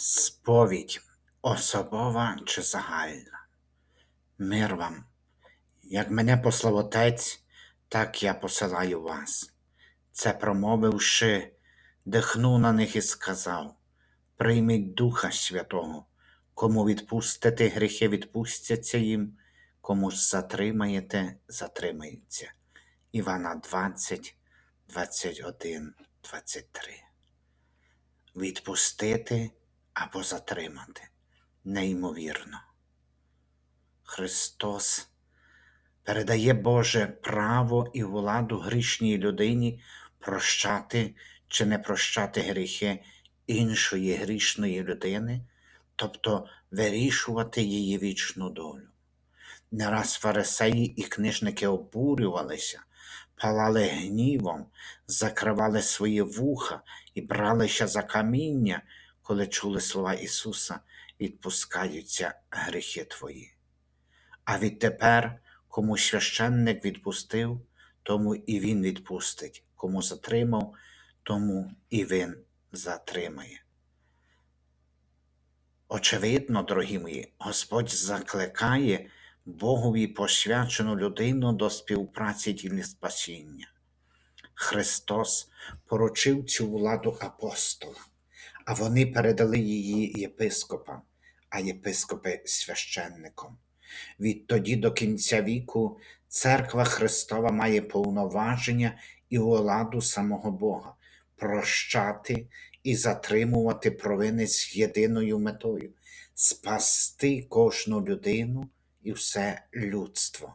Сповідь особова чи загальна. Мир вам. Як мене послав Отець, так я посилаю вас. Це промовивши, дихнув на них і сказав: Прийміть Духа Святого, кому відпустите гріхи, відпустяться їм, кому ж затримаєте, затримаються. Івана 20, 21, 23. Відпустити або затримати. Неймовірно. Христос передає Боже право і владу грішній людині прощати чи не прощати гріхи іншої грішної людини, тобто вирішувати її вічну долю. Не раз фарисеї і книжники обурювалися, палали гнівом, закривали свої вуха і бралися за каміння, коли чули слова Ісуса, відпускаються гріхи твої. А відтепер, кому священник відпустив, тому і він відпустить, кому затримав, тому і він затримає. Очевидно, дорогі мої, Господь закликає Богові посвячену людину до співпраці для спасіння. Христос поручив цю владу апостолам, а вони передали її єпископам, а єпископи священникам. Відтоді до кінця віку церква Христова має повноваження і владу самого Бога прощати і затримувати провини з єдиною метою спасти кожну людину і все людство.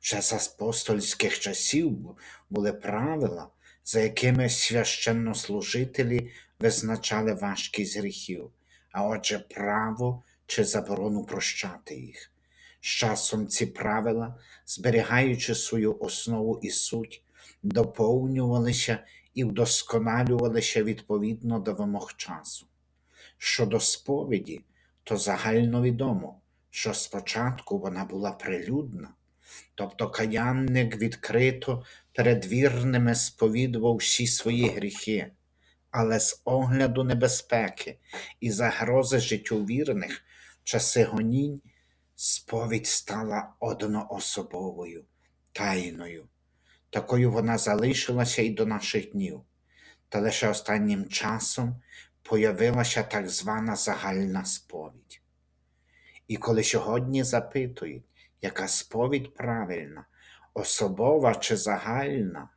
Ще з апостольських часів були правила, за якими священнослужителі визначали важкість гріхів, а отже, право чи заборону прощати їх. З часом ці правила, зберігаючи свою основу і суть, доповнювалися і вдосконалювалися відповідно до вимог часу. Щодо сповіді, то загальновідомо, що спочатку вона була прилюдна, тобто каянник відкрито перед вірними сповідував всі свої гріхи, але з огляду небезпеки і загрози життю вірних часи гонінь сповідь стала одноособовою, тайною. Такою вона залишилася і до наших днів, та лише останнім часом появилася так звана загальна сповідь. І коли сьогодні запитують, яка сповідь правильна, особова чи загальна,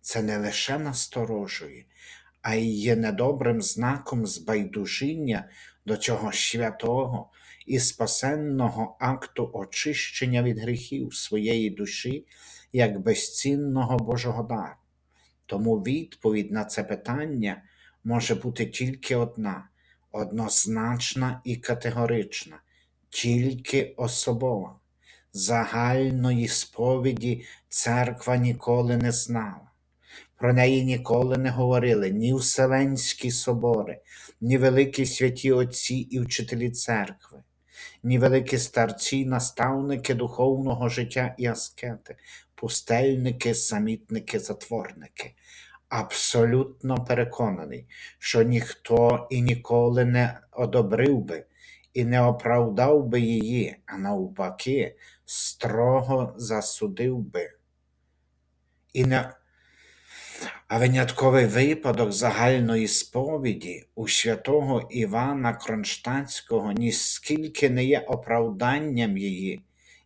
це не лише насторожує, а й є недобрим знаком збайдужіння до цього святого і спасенного акту очищення від гріхів своєї душі як безцінного Божого дару. Тому відповідь на це питання може бути тільки одна, однозначна і категорична, тільки особова. Загальної сповіді церква ніколи не знала. Про неї ніколи не говорили ні Вселенські собори, ні великі святі отці і вчителі церкви, ні великі старці, наставники духовного життя і аскети, пустельники, самітники, затворники. Абсолютно переконаний, що ніхто і ніколи не одобрив би і не оправдав би її, а навпаки, строго засудив би. І не... А винятковий випадок загальної сповіді у святого Івана Кронштадтського ніскільки не є оправданням її,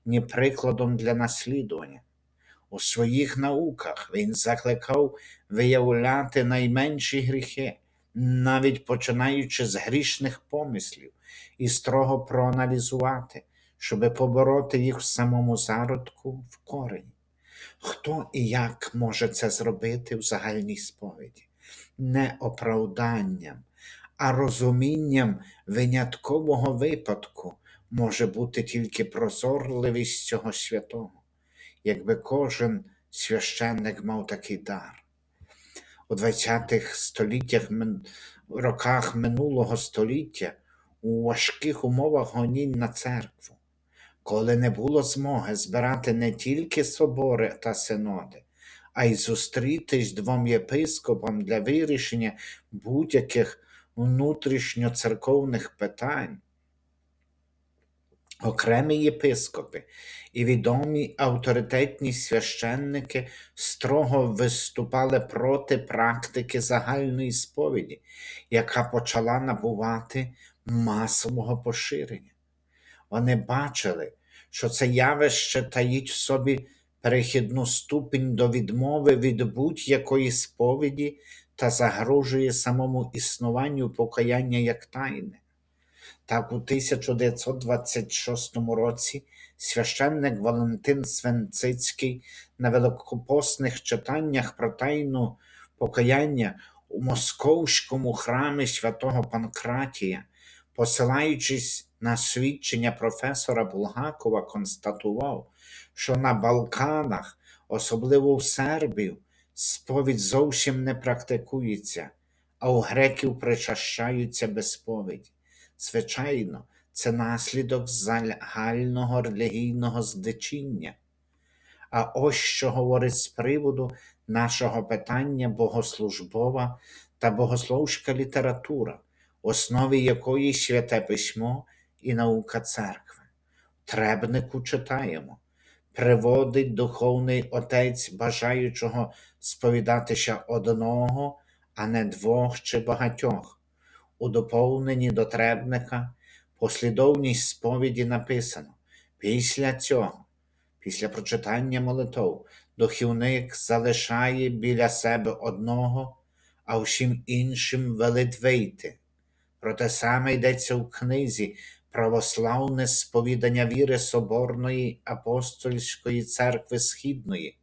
ні прикладом для наслідування. У своїх науках він закликав виявляти найменші гріхи, навіть починаючи з грішних помислів, і строго проаналізувати, щоби побороти їх в самому зародку в корені. Хто і як може це зробити в загальній сповіді? Не оправданням, а розумінням виняткового випадку може бути тільки прозорливість цього святого, якби кожен священник мав такий дар. У 20-х століттях, роках минулого століття у важких умовах гонінь на церкву коли не було змоги збирати не тільки собори та синоди, а й зустрітись двом єпископам для вирішення будь-яких внутрішньоцерковних питань, окремі єпископи і відомі авторитетні священники строго виступали проти практики загальної сповіді, яка почала набувати масового поширення. Вони бачили, що це явище таїть в собі перехідну ступінь до відмови від будь-якої сповіді та загрожує самому існуванню покаяння як тайни. Так, у 1926 році священник Валентин Свенцицький на великопосних читаннях про тайну покаяння у московському храмі святого Панкратія, посилаючись на свідчення професора Булгакова, констатував, що на Балканах, особливо в Сербію, сповідь зовсім не практикується, а у греків причащаються без сповіді. Звичайно, це наслідок загального релігійного здичіння. А ось що говорить з приводу нашого питання богослужбова та богословська література, основі якої святе письмо і наука церкви. Требнику читаємо. Приводить духовний отець бажаючого сповідатися одного, а не двох чи багатьох. У доповненні до требника послідовність сповіді написано. Після цього, після прочитання молитов, духівник залишає біля себе одного, а всім іншим велить вийти. Про те саме йдеться у книзі Православне сповідання віри Соборної апостольської церкви Східної.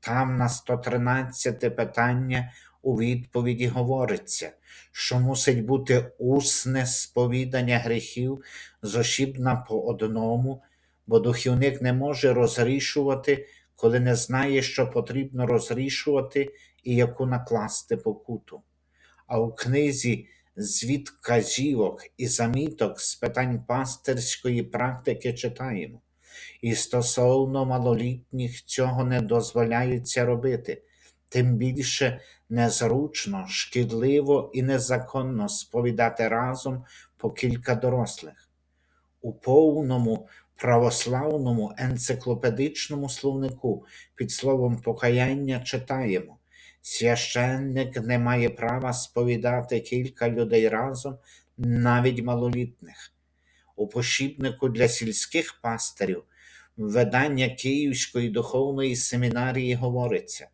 Там на 113 питання у відповіді говориться, що мусить бути усне сповідання гріхів зошібна по одному, бо духівник не може розрішувати, коли не знає, що потрібно розрішувати і яку накласти покуту. А у книзі звіт казівок і заміток з питань пастирської практики читаємо. І стосовно малолітніх цього не дозволяється робити, тим більше незручно, шкідливо і незаконно сповідати разом по кілька дорослих. У повному православному енциклопедичному словнику під словом покаяння читаємо. Священник не має права сповідати кілька людей разом, навіть малолітних. У посібнику для сільських пастирів видання Київської духовної семінарії говориться: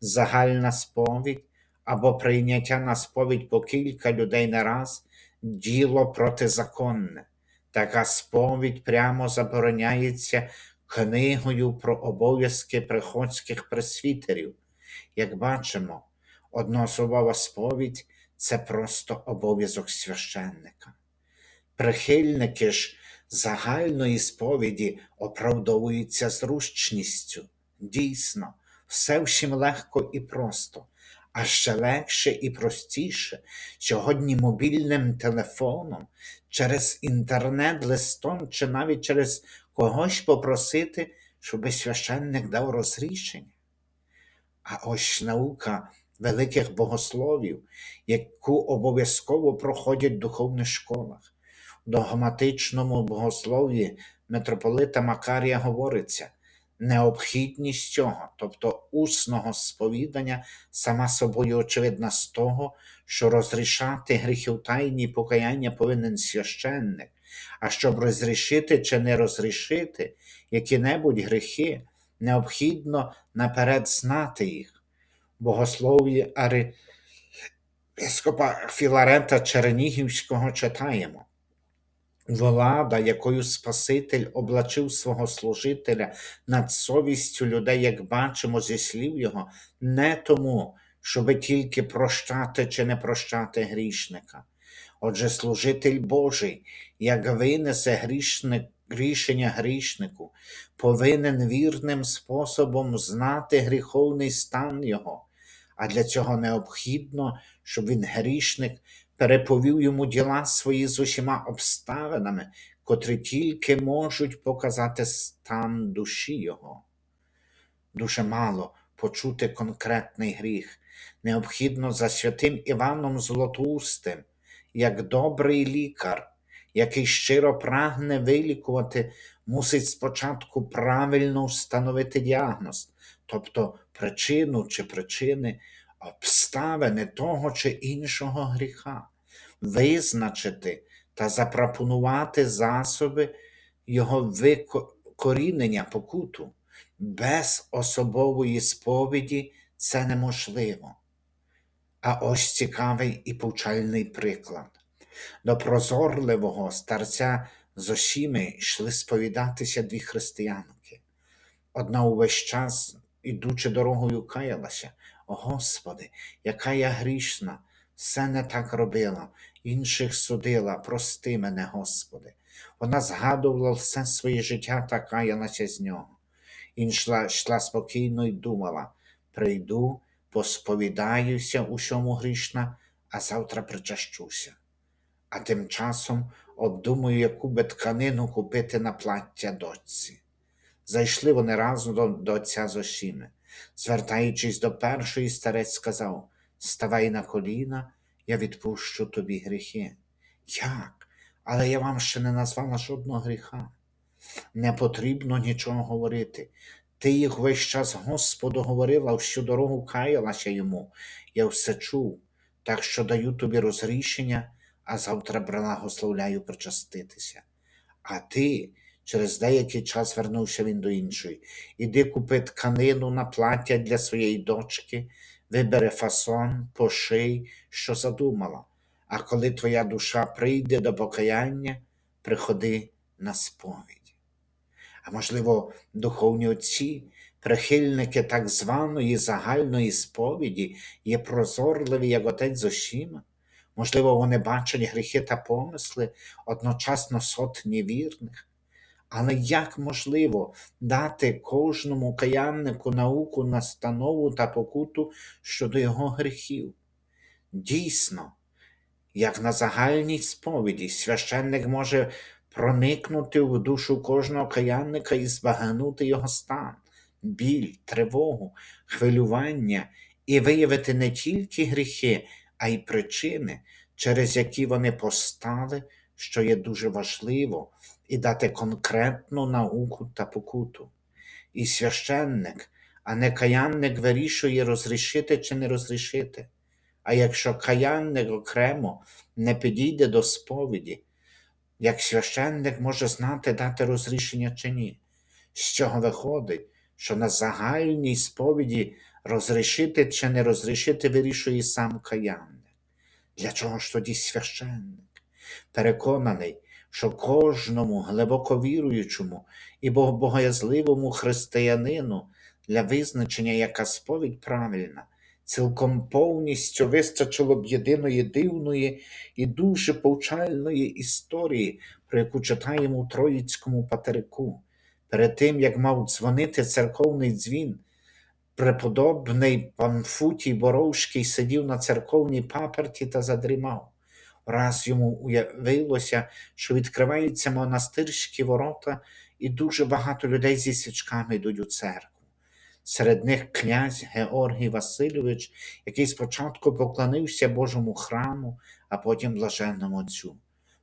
загальна сповідь або прийняття на сповідь по кілька людей на раз діло протизаконне. Така сповідь прямо забороняється книгою про обов'язки приходських пресвітерів. Як бачимо, одноособова сповідь це просто обов'язок священника. Прихильники ж загальної сповіді оправдовуються зручністю. Дійсно, все всім легко і просто, а ще легше і простіше сьогодні мобільним телефоном, через інтернет, листом чи навіть через когось попросити, щоб священник дав розрішення. А ось наука великих богословів, яку обов'язково проходять в духовних школах. В догматичному богослов'ї митрополита Макарія говориться, необхідність цього, тобто усного сповідання, сама собою очевидна з того, що розрішати гріхів тайні покаяння повинен священник, а щоб розрішити чи не розрішити які-небудь гріхи, необхідно наперед знати їх. Богослов'ї архієпископа Філарета Чернігівського читаємо. Влада, якою Спаситель облачив свого служителя над совістю людей, як бачимо зі слів його, не тому, щоби тільки прощати чи не прощати грішника. Отже, служитель Божий, як винесе грішник, рішення грішнику, повинен вірним способом знати гріховний стан його, а для цього необхідно, щоб він грішник переповів йому діла свої з усіма обставинами, котрі тільки можуть показати стан душі його. Дуже мало почути конкретний гріх. Необхідно за святим Іваном Златоустим, як добрий лікар, який щиро прагне вилікувати, мусить спочатку правильно встановити діагноз, тобто причину чи причини, обставини того чи іншого гріха, визначити та запропонувати засоби його викорінення покуту. Без особової сповіді це неможливо. А ось цікавий і повчальний приклад. До прозорливого старця Зошіми йшли сповідатися дві християнки. Одна увесь час, ідучи дорогою, каялася. Господи, яка я грішна, все не так робила, інших судила, прости мене, Господи. Вона згадувала все своє життя та каялася з нього. Інша йшла спокійно і думала: прийду, посповідаюся, у чому грішна, а завтра причащуся. А тим часом обдумую, яку би тканину купити на плаття дочці. Зайшли вони разом до, до отця Зошіми. Звертаючись до першої, старець сказав: Ставай на коліна, я відпущу тобі гріхи. Як? Але я вам ще не назвала жодного гріха. Не потрібно нічого говорити. Ти їх весь час Господу говорила, всю дорогу каялася йому. Я все чув, так що даю тобі розрішення, а завтра благословляю причаститися. А ти через деякий час вернувся він до іншої. Іди купи тканину на плаття для своєї дочки, вибери фасон, поший, що задумала. А коли твоя душа прийде до покаяння, приходи на сповідь. А можливо, духовні отці, прихильники так званої загальної сповіді, є прозорливі, як отець Зошіма? Можливо, вони бачать гріхи та помисли одночасно сотні вірних. Але як можливо дати кожному каяннику науку, настанову та покуту щодо його гріхів? Дійсно, як на загальній сповіді, священник може проникнути в душу кожного каянника і збагнути його стан, біль, тривогу, хвилювання і виявити не тільки гріхи, а й причини, через які вони постали, що є дуже важливо, і дати конкретну науку та покуту. І священник, а не каянник вирішує розрішити чи не розрішити. А якщо каянник окремо не підійде до сповіді, як священник може знати, дати розрішення чи ні? З чого виходить, що на загальній сповіді розрішити чи не розрішити вирішує сам каянник. Для чого ж тоді священник? Переконаний, що кожному глибоко віруючому і богоязливому християнину для визначення, яка сповідь правильна, цілком повністю вистачило б єдиної дивної і дуже повчальної історії, про яку читаємо у Троїцькому патерику. Перед тим, як мав дзвонити церковний дзвін, преподобний Панфутій Боровський сидів на церковній паперті та задрімав. Раз йому уявилося, що відкриваються монастирські ворота, і дуже багато людей зі свічками йдуть у церкву. Серед них князь Георгій Васильович, який спочатку поклонився Божому храму, а потім блаженному отцю.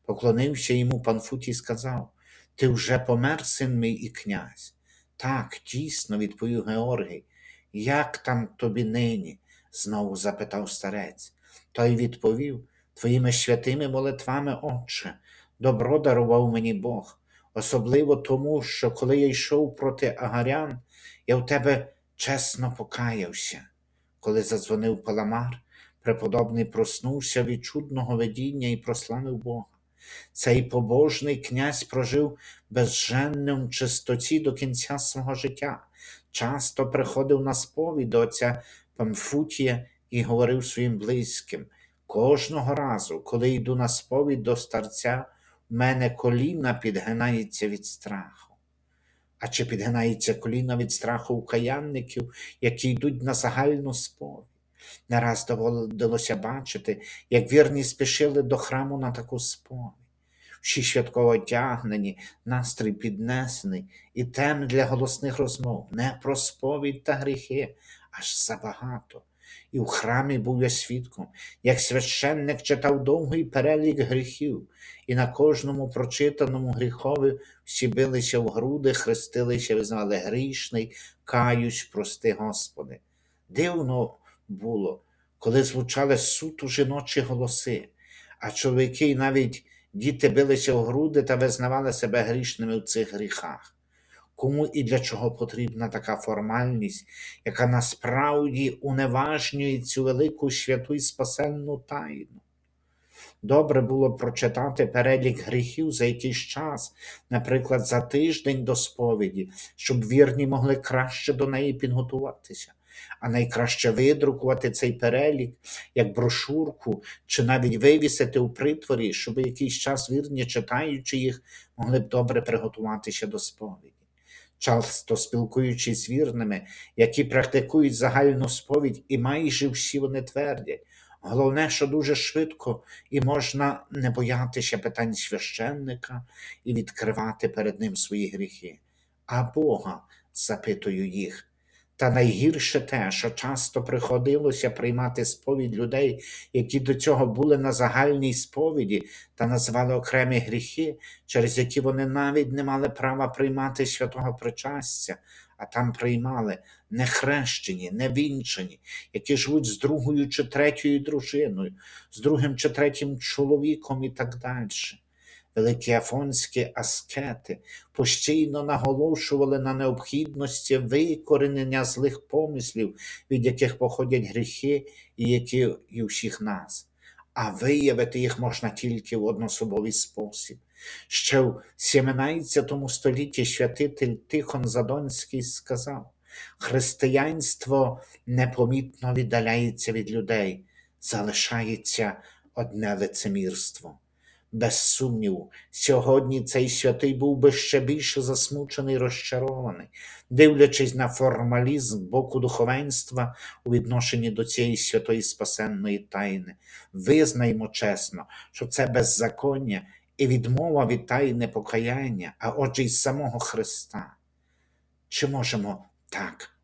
Поклонився йому Панфутій і сказав: Ти вже помер, син мій і князь. Так, дійсно, відповів Георгій. Як там тобі нині? знову запитав старець. Той відповів Твоїми святими молитвами, Отче, добро дарував мені Бог, особливо тому, що коли я йшов проти агарян, я в тебе чесно покаявся. Коли задзвонив Паламар, преподобний проснувся від чудного видіння і прославив Бога. Цей побожний князь прожив безженним чистоті до кінця свого життя, часто приходив на сповідь до отця Памфутія і говорив своїм близьким. Кожного разу, коли йду на сповідь до старця, в мене коліна підгинається від страху. А чи підгинається коліна від страху у каянників, які йдуть на загальну сповідь? Не раз доводилося бачити, як вірні спішили до храму на таку сповідь. Всі святково одягнені, настрій піднесений і тем для голосних розмов, не про сповідь та гріхи, аж забагато. і в храмі був я свідком, як священник читав довгий перелік гріхів, і на кожному прочитаному гріхові всі билися в груди, хрестилися, визнавали грішний, каюсь, прости, Господи. Дивно було, коли звучали суто жіночі голоси, а чоловіки навіть діти билися в груди та визнавали себе грішними в цих гріхах. Кому і для чого потрібна така формальність, яка насправді уневажнює цю велику святу і спасенну тайну? Добре було прочитати перелік гріхів за якийсь час, наприклад, за тиждень до сповіді, щоб вірні могли краще до неї підготуватися, а найкраще видрукувати цей перелік як брошурку чи навіть вивісити у притворі, щоб якийсь час вірні, читаючи їх, могли б добре приготуватися до сповіді. Часто спілкуючись з вірними, які практикують загальну сповідь, і майже всі вони твердять. Головне, що дуже швидко і можна не боятися питань священника і відкривати перед ним свої гріхи. А Бога, запитую їх. Та найгірше те, що часто приходилося приймати сповідь людей, які до цього були на загальній сповіді та називали окремі гріхи, через які вони навіть не мали права приймати святого причастя, а там приймали нехрещені, невінчені, які живуть з другою чи третьою дружиною, з другим чи третім чоловіком і так далі. Великі афонські аскети постійно наголошували на необхідності викоренення злих помислів, від яких походять гріхи, і які і у всіх нас. А виявити їх можна тільки в одноособовий спосіб. Ще в 17 столітті святитель Тихон Задонський сказав: християнство непомітно віддаляється від людей, залишається одне лицемірство. Без сумніву, сьогодні цей святий був би ще більше засмучений і розчарований, дивлячись на формалізм боку духовенства у відношенні до цієї святої спасенної тайни. Визнаймо чесно, що це беззаконня і відмова від тайни покаяння, а отже й самого Христа. Чи можемо так